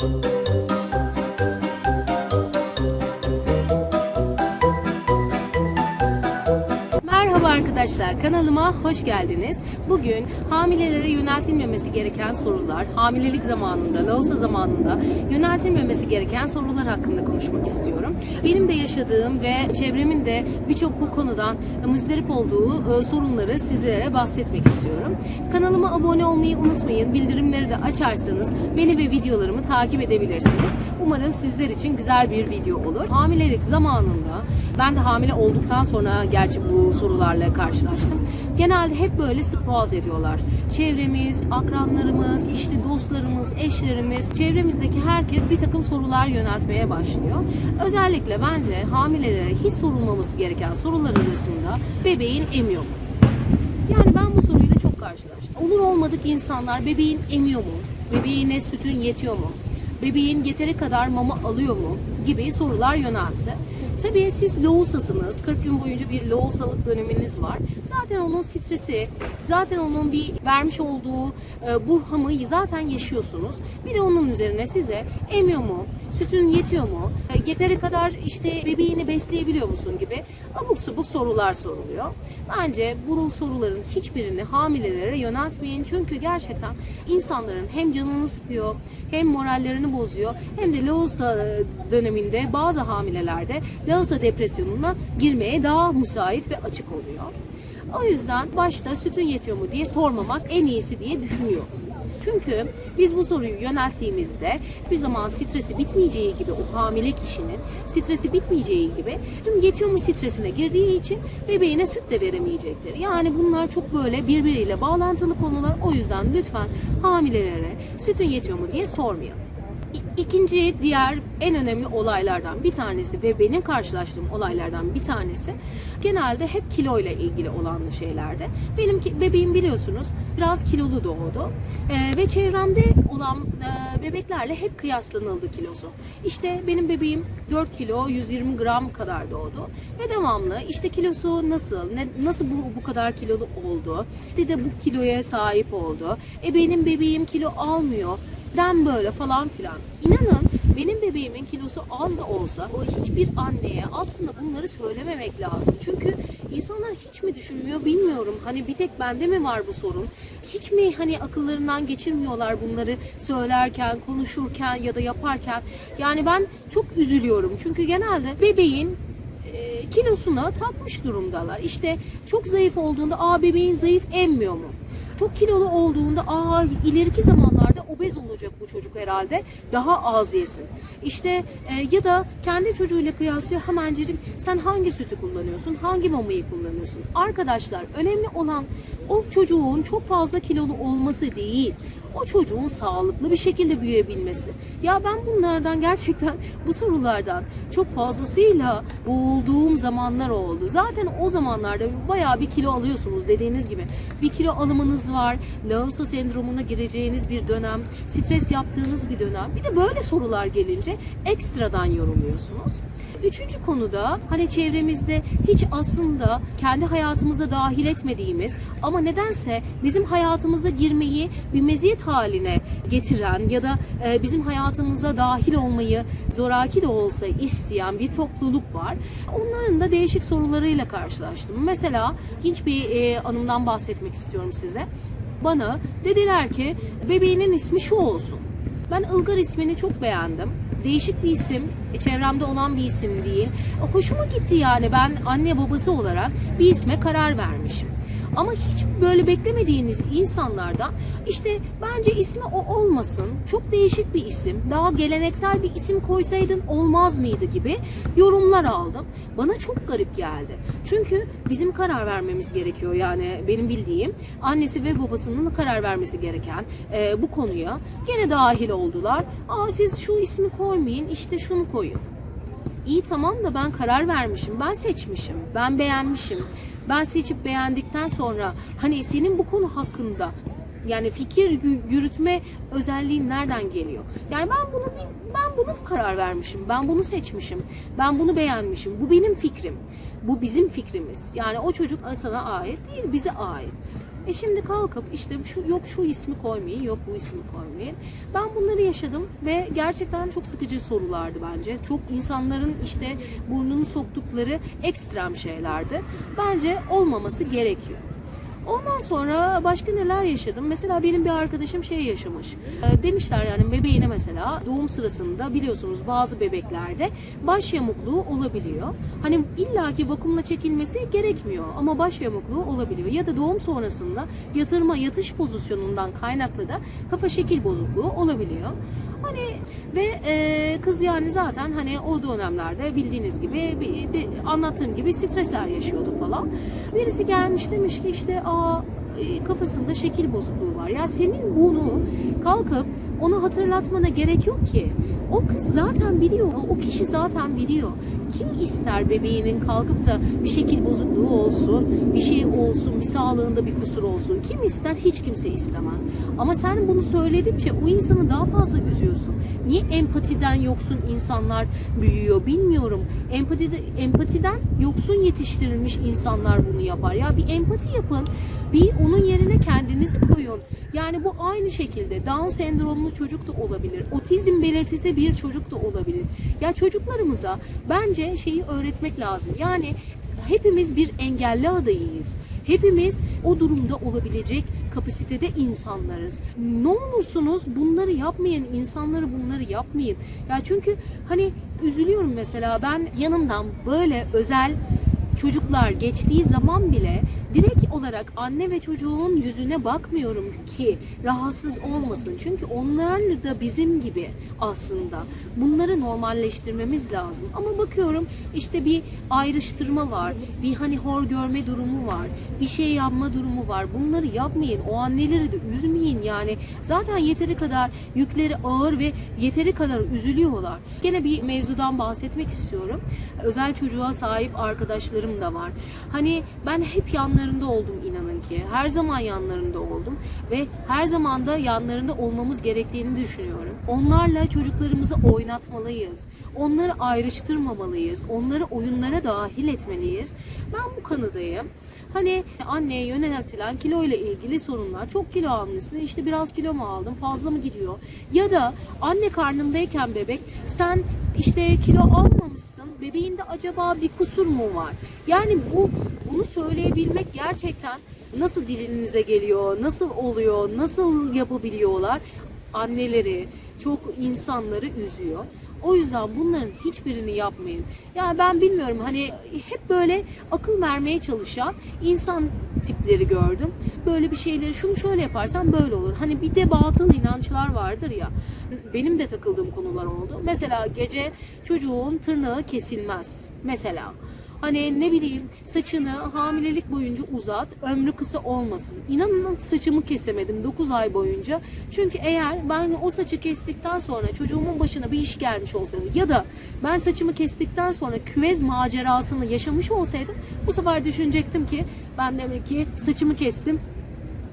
Thank you. Merhaba arkadaşlar, kanalıma hoş geldiniz. Bugün hamilelere yöneltilmemesi gereken sorular, hamilelik zamanında, lohusa zamanında yöneltilmemesi gereken sorular hakkında konuşmak istiyorum. Benim de yaşadığım ve çevremin de birçok bu konudan müzdarip olduğu e, sorunları sizlere bahsetmek istiyorum. Kanalıma abone olmayı unutmayın, bildirimleri de açarsanız beni ve videolarımı takip edebilirsiniz. Umarım sizler için güzel bir video olur. Hamilelik zamanında ben de hamile olduktan sonra gerçi bu sorularla karşılaştım. Genelde hep böyle sık boğaz ediyorlar. Çevremiz, akranlarımız, işte dostlarımız, eşlerimiz, çevremizdeki herkes bir takım sorular yöneltmeye başlıyor. Özellikle bence hamilelere hiç sorulmaması gereken sorular arasında bebeğin emiyor mu? Yani ben bu soruyla çok karşılaştım. Olur olmadık insanlar bebeğin emiyor mu? Bebeğine sütün yetiyor mu? Bebeğin yeteri kadar mama alıyor mu? Gibi sorular yöneltti. Tabii siz loğusasınız. 40 gün boyunca bir loğusalık döneminiz var. Zaten onun stresi, zaten onun bir vermiş olduğu e, burhamı zaten yaşıyorsunuz. Bir de onun üzerine size emiyor mu? Sütün yetiyor mu? E, yeteri kadar işte bebeğini besleyebiliyor musun gibi abuk subuk sorular soruluyor. Bence bu soruların hiçbirini hamilelere yöneltmeyin. Çünkü gerçekten insanların hem canını sıkıyor, hem morallerini bozuyor, hem de loğusa döneminde bazı hamilelerde loğusa depresyonuna girmeye daha müsait ve açık oluyor. O yüzden başta sütün yetiyor mu diye sormamak en iyisi diye düşünüyorum. Çünkü biz bu soruyu yönelttiğimizde bir zaman stresi bitmeyeceği gibi o hamile kişinin stresi bitmeyeceği gibi tüm yetiyor mu stresine girdiği için bebeğine süt de veremeyecektir. Yani bunlar çok böyle birbiriyle bağlantılı konular. O yüzden lütfen hamilelere sütün yetiyor mu diye sormayalım. İkinci diğer en önemli olaylardan bir tanesi ve benim karşılaştığım olaylardan bir tanesi genelde hep kilo ile ilgili olan şeylerde. Benim bebeğim biliyorsunuz biraz kilolu doğdu Ee, ve çevremde olan e, bebeklerle hep kıyaslanıldı kilosu. İşte benim bebeğim 4 kilo 120 gram kadar doğdu ve devamlı işte kilosu nasıl ne, nasıl bu, bu kadar kilolu oldu işte de bu kiloya sahip oldu. E benim bebeğim kilo almıyor den böyle falan filan. İnanın benim bebeğimin kilosu az da olsa o hiçbir anneye aslında bunları söylememek lazım. Çünkü insanlar hiç mi düşünmüyor bilmiyorum. Hani bir tek bende mi var bu sorun? Hiç mi hani akıllarından geçirmiyorlar bunları söylerken, konuşurken ya da yaparken? Yani ben çok üzülüyorum. Çünkü genelde bebeğin e, kilosuna takmış durumdalar. İşte çok zayıf olduğunda aa bebeğin zayıf emmiyor mu? Çok kilolu olduğunda aa ileriki zamanlarda obez olacak bu çocuk herhalde. Daha az yesin. İşte e, ya da kendi çocuğuyla kıyaslıyor hemencecik sen hangi sütü kullanıyorsun? Hangi mamayı kullanıyorsun? Arkadaşlar önemli olan o çocuğun çok fazla kilolu olması değil. O çocuğun sağlıklı bir şekilde büyüyebilmesi. Ya ben bunlardan gerçekten bu sorulardan çok fazlasıyla boğulduğum zamanlar oldu. Zaten o zamanlarda bayağı bir kilo alıyorsunuz dediğiniz gibi. Bir kilo alımınız var. Lağuso sendromuna gireceğiniz bir dönem. Stres yaptığınız bir dönem. Bir de böyle sorular gelince ekstradan yoruluyorsunuz. Üçüncü konuda hani çevremizde hiç aslında kendi hayatımıza dahil etmediğimiz ama nedense bizim hayatımıza girmeyi bir meziyet haline getiren ya da e, bizim hayatımıza dahil olmayı zoraki de olsa isteyen bir topluluk var. Onların da değişik sorularıyla karşılaştım. Mesela ilginç bir e, anımdan bahsetmek istiyorum size. Bana dediler ki bebeğinin ismi şu olsun. Ben Ilgar ismini çok beğendim. Değişik bir isim, e, çevremde olan bir isim değil. Hoşuma gitti yani ben anne babası olarak bir isme karar vermişim. Ama hiç böyle beklemediğiniz insanlardan işte bence ismi o olmasın, çok değişik bir isim, daha geleneksel bir isim koysaydın olmaz mıydı gibi yorumlar aldım. Bana çok garip geldi. Çünkü bizim karar vermemiz gerekiyor yani benim bildiğim annesi ve babasının karar vermesi gereken e, bu konuya gene dahil oldular. Aa siz şu ismi koymayın işte şunu koyun. İyi tamam da ben karar vermişim, ben seçmişim, ben beğenmişim. Ben seçip beğendikten sonra hani senin bu konu hakkında yani fikir yü- yürütme özelliğin nereden geliyor? Yani ben bunu ben bunu karar vermişim. Ben bunu seçmişim. Ben bunu beğenmişim. Bu benim fikrim. Bu bizim fikrimiz. Yani o çocuk sana ait değil, bize ait. E şimdi kalkıp işte şu yok şu ismi koymayın, yok bu ismi koymayın. Ben bunları yaşadım ve gerçekten çok sıkıcı sorulardı bence. Çok insanların işte burnunu soktukları ekstrem şeylerdi. Bence olmaması gerekiyor. Ondan sonra başka neler yaşadım? Mesela benim bir arkadaşım şey yaşamış. Ee, demişler yani bebeğine mesela doğum sırasında biliyorsunuz bazı bebeklerde baş yamukluğu olabiliyor. Hani illaki vakumla çekilmesi gerekmiyor ama baş yamukluğu olabiliyor. Ya da doğum sonrasında yatırma yatış pozisyonundan kaynaklı da kafa şekil bozukluğu olabiliyor. Hani ve e, kız yani zaten hani o dönemlerde bildiğiniz gibi bir, de, anlattığım gibi stresler yaşıyordu falan. Birisi gelmiş demiş ki işte aa e, kafasında şekil bozukluğu var. Ya senin bunu kalkıp ona hatırlatmana gerek yok ki. O kız zaten biliyor. O kişi zaten biliyor. Kim ister bebeğinin kalkıp da bir şekil bozukluğu olsun, bir şey olsun, bir sağlığında bir kusur olsun. Kim ister? Hiç kimse istemez. Ama sen bunu söyledikçe o insanı daha fazla üzüyorsun. Niye empatiden yoksun insanlar büyüyor bilmiyorum. Empatide, empatiden yoksun yetiştirilmiş insanlar bunu yapar. Ya bir empati yapın. Bir onun yerine kendinizi koyun. Yani bu aynı şekilde Down sendromlu çocuk da olabilir. Otizm belirtisi bir çocuk da olabilir. Ya çocuklarımıza bence şeyi öğretmek lazım. Yani hepimiz bir engelli adayıyız. Hepimiz o durumda olabilecek kapasitede insanlarız. Ne olursunuz bunları yapmayın, insanları bunları yapmayın. Ya çünkü hani üzülüyorum mesela ben yanımdan böyle özel çocuklar geçtiği zaman bile direkt olarak anne ve çocuğun yüzüne bakmıyorum ki rahatsız olmasın. Çünkü onlar da bizim gibi aslında. Bunları normalleştirmemiz lazım. Ama bakıyorum işte bir ayrıştırma var. Bir hani hor görme durumu var. Bir şey yapma durumu var. Bunları yapmayın. O anneleri de üzmeyin yani. Zaten yeteri kadar yükleri ağır ve yeteri kadar üzülüyorlar. Gene bir mevzudan bahsetmek istiyorum. Özel çocuğa sahip arkadaşlarım da var. Hani ben hep yanlarında oldum inanın ki. Her zaman yanlarında oldum ve her zaman da yanlarında olmamız gerektiğini düşünüyorum. Onlarla çocuklarımızı oynatmalıyız. Onları ayrıştırmamalıyız. Onları oyunlara dahil etmeliyiz. Ben bu kanıdayım. Hani anneye yöneltilen kilo ile ilgili sorunlar. Çok kilo almışsın. işte biraz kilo mu aldın? Fazla mı gidiyor? Ya da anne karnındayken bebek sen işte kilo almamışsın. Bebeğinde acaba bir kusur mu var? Yani bu bunu söyleyebilmek gerçekten nasıl dilinize geliyor? Nasıl oluyor? Nasıl yapabiliyorlar? Anneleri, çok insanları üzüyor. O yüzden bunların hiçbirini yapmayın. Yani ben bilmiyorum hani hep böyle akıl vermeye çalışan insan tipleri gördüm. Böyle bir şeyleri şunu şöyle yaparsan böyle olur. Hani bir de batıl inançlar vardır ya. Benim de takıldığım konular oldu. Mesela gece çocuğun tırnağı kesilmez. Mesela. Hani ne bileyim saçını hamilelik boyunca uzat, ömrü kısa olmasın. İnanın saçımı kesemedim 9 ay boyunca. Çünkü eğer ben o saçı kestikten sonra çocuğumun başına bir iş gelmiş olsaydı ya da ben saçımı kestikten sonra küvez macerasını yaşamış olsaydım bu sefer düşünecektim ki ben demek ki saçımı kestim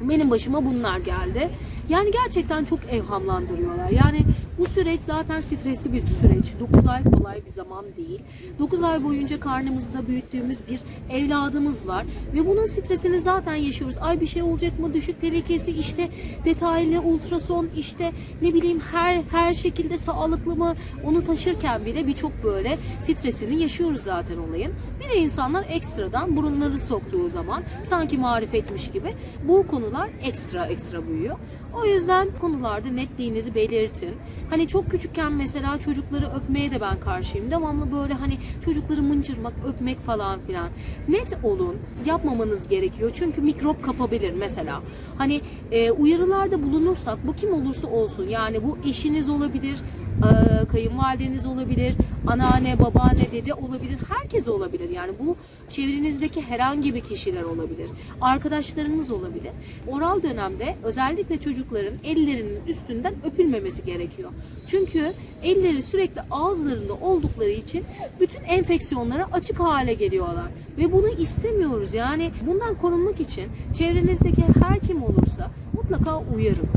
benim başıma bunlar geldi. Yani gerçekten çok evhamlandırıyorlar. Yani bu süreç zaten stresli bir süreç. 9 ay kolay bir zaman değil. 9 ay boyunca karnımızda büyüttüğümüz bir evladımız var. Ve bunun stresini zaten yaşıyoruz. Ay bir şey olacak mı? Düşük tehlikesi işte detaylı ultrason işte ne bileyim her her şekilde sağlıklı mı? Onu taşırken bile birçok böyle stresini yaşıyoruz zaten olayın. Bir de insanlar ekstradan burunları soktuğu zaman sanki marifetmiş gibi bu konular ekstra ekstra büyüyor. O yüzden konularda netliğinizi belirtin. Hani çok küçükken mesela çocukları öpmeye de ben karşıyım. Devamlı böyle hani çocukları mıncırmak, öpmek falan filan. Net olun. Yapmamanız gerekiyor. Çünkü mikrop kapabilir mesela. Hani e, uyarılarda bulunursak bu kim olursa olsun yani bu eşiniz olabilir, e, kayınvalideniz olabilir, anneanne, babaanne, dede olabilir, herkes olabilir. Yani bu çevrenizdeki herhangi bir kişiler olabilir, arkadaşlarınız olabilir. Oral dönemde özellikle çocukların ellerinin üstünden öpülmemesi gerekiyor. Çünkü elleri sürekli ağızlarında oldukları için bütün enfeksiyonlara açık hale geliyorlar. Ve bunu istemiyoruz. Yani bundan korunmak için çevrenizdeki her kim olursa mutlaka uyarın.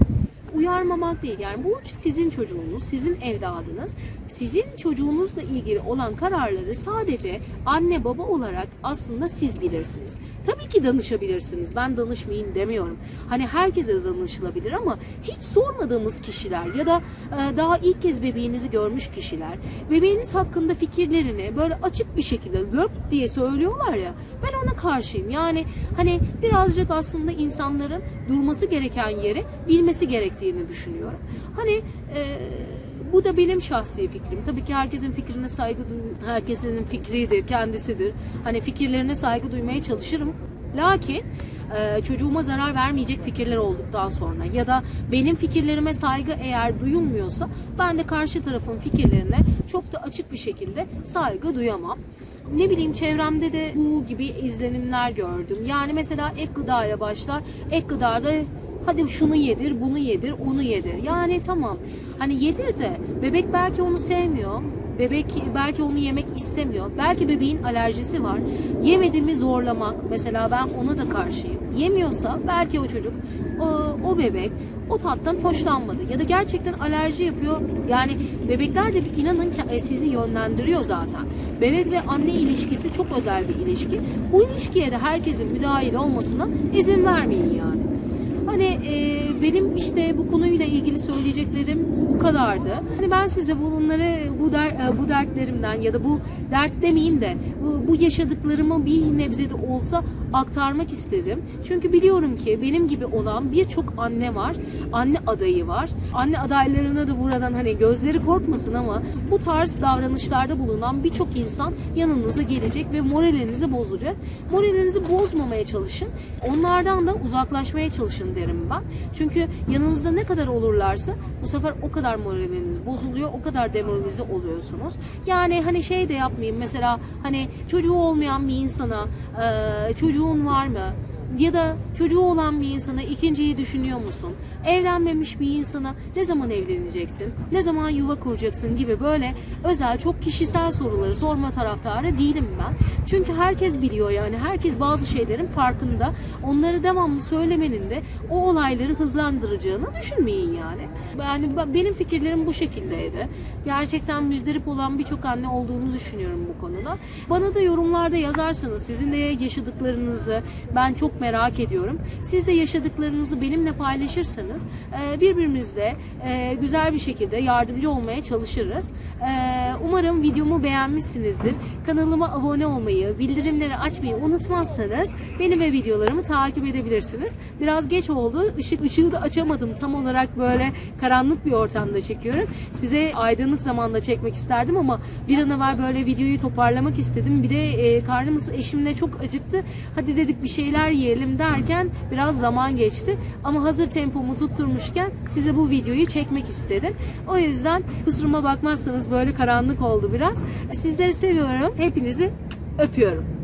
uyarmamak değil. Yani bu sizin çocuğunuz, sizin evladınız. Sizin çocuğunuzla ilgili olan kararları sadece anne baba olarak aslında siz bilirsiniz. Tabii ki danışabilirsiniz. Ben danışmayın demiyorum. Hani herkese de danışılabilir ama hiç sormadığımız kişiler ya da e, daha ilk kez bebeğinizi görmüş kişiler bebeğiniz hakkında fikirlerini böyle açık bir şekilde löp diye söylüyorlar ya ben ona karşıyım. Yani hani birazcık aslında insanların durması gereken yeri bilmesi gerektiğini düşünüyorum. Hani e, bu da benim şahsi fikrim. Tabii ki herkesin fikrine saygı duy herkesin fikridir, kendisidir. Hani fikirlerine saygı duymaya çalışırım. Lakin e, çocuğuma zarar vermeyecek fikirler olduktan sonra ya da benim fikirlerime saygı eğer duyulmuyorsa ben de karşı tarafın fikirlerine çok da açık bir şekilde saygı duyamam. Ne bileyim çevremde de bu gibi izlenimler gördüm. Yani mesela ek gıdaya başlar. Ek gıdada hadi şunu yedir, bunu yedir, onu yedir. Yani tamam. Hani yedir de bebek belki onu sevmiyor. Bebek belki onu yemek istemiyor. Belki bebeğin alerjisi var. Yemediğimi zorlamak. Mesela ben ona da karşıyım. Yemiyorsa belki o çocuk, o, o bebek o tattan hoşlanmadı. Ya da gerçekten alerji yapıyor. Yani bebekler de inanın ki e, sizi yönlendiriyor zaten. Bebek ve anne ilişkisi çok özel bir ilişki. Bu ilişkiye de herkesin müdahil olmasına izin vermeyin yani. Hani e, benim işte bu konuyla ilgili söyleyeceklerim bu kadardı. Hani ben size bunları bu der, e, bu dertlerimden ya da bu dert demeyeyim de bu, yaşadıklarımı bir nebze de olsa aktarmak istedim. Çünkü biliyorum ki benim gibi olan birçok anne var. Anne adayı var. Anne adaylarına da buradan hani gözleri korkmasın ama bu tarz davranışlarda bulunan birçok insan yanınıza gelecek ve moralinizi bozacak. Moralinizi bozmamaya çalışın. Onlardan da uzaklaşmaya çalışın derim ben. Çünkü yanınızda ne kadar olurlarsa bu sefer o kadar moraliniz bozuluyor, o kadar demoralize oluyorsunuz. Yani hani şey de yapmayayım mesela hani çocuğu olmayan bir insana çocuğun var mı? Ya da çocuğu olan bir insana ikinciyi düşünüyor musun? Evlenmemiş bir insana ne zaman evleneceksin? Ne zaman yuva kuracaksın gibi böyle özel çok kişisel soruları sorma taraftarı değilim ben. Çünkü herkes biliyor yani herkes bazı şeylerin farkında. Onları devamlı söylemenin de o olayları hızlandıracağını düşünmeyin yani. Yani ben- benim fikirlerim bu şekildeydi. Gerçekten müzdarip olan birçok anne olduğunu düşünüyorum bu konuda. Bana da yorumlarda yazarsanız sizin de yaşadıklarınızı ben çok merak ediyorum. Siz de yaşadıklarınızı benimle paylaşırsanız e, birbirimizle e, güzel bir şekilde yardımcı olmaya çalışırız. E, Umarım videomu beğenmişsinizdir. Kanalıma abone olmayı, bildirimleri açmayı unutmazsanız beni ve videolarımı takip edebilirsiniz. Biraz geç oldu. Işık ışığı da açamadım. Tam olarak böyle karanlık bir ortamda çekiyorum. Size aydınlık zamanda çekmek isterdim ama bir an evvel böyle videoyu toparlamak istedim. Bir de e, karnımız eşimle çok acıktı. Hadi dedik bir şeyler yiyelim derken biraz zaman geçti. Ama hazır tempomu tutturmuşken size bu videoyu çekmek istedim. O yüzden kusuruma bakmazsanız böyle karanlık oldu biraz. Sizleri seviyorum. Hepinizi öpüyorum.